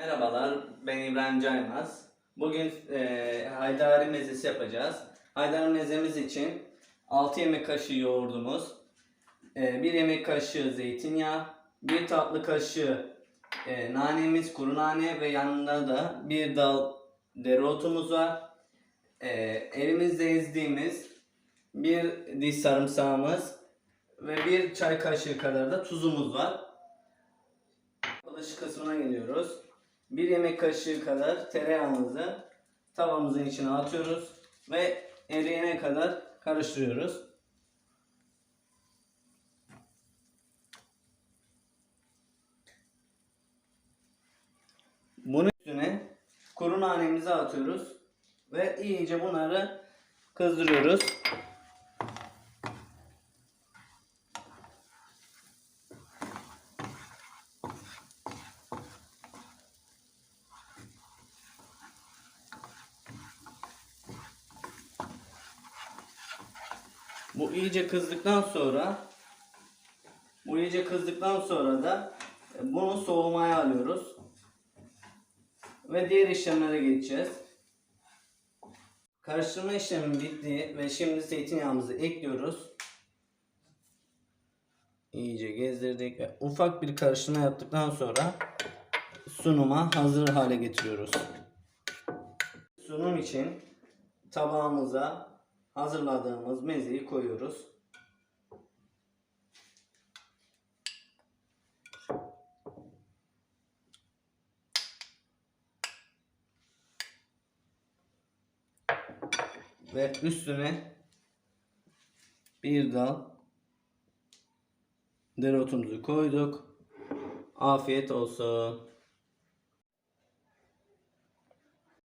Merhabalar, ben İbrahim Caymaz. Bugün e, haydari mezesi yapacağız. Haydari mezemiz için 6 yemek kaşığı yoğurdumuz, 1 yemek kaşığı zeytinyağı, 1 tatlı kaşığı e, nanemiz, kuru nane ve yanında da bir dal dereotumuz var. E, elimizde ezdiğimiz bir diş sarımsağımız ve bir çay kaşığı kadar da tuzumuz var. Yapılış kısmına geliyoruz. Bir yemek kaşığı kadar tereyağımızı tavamızın içine atıyoruz ve eriyene kadar karıştırıyoruz. Bunun üstüne kuru nanemizi atıyoruz ve iyice bunları kızdırıyoruz. Bu iyice kızdıktan sonra bu iyice kızdıktan sonra da e, bunu soğumaya alıyoruz. Ve diğer işlemlere geçeceğiz. Karıştırma işlemi bitti ve şimdi zeytinyağımızı ekliyoruz. İyice gezdirdik ve ufak bir karıştırma yaptıktan sonra sunuma hazır hale getiriyoruz. Sunum için tabağımıza hazırladığımız mezeyi koyuyoruz. Ve üstüne bir dal dereotumuzu koyduk. Afiyet olsun.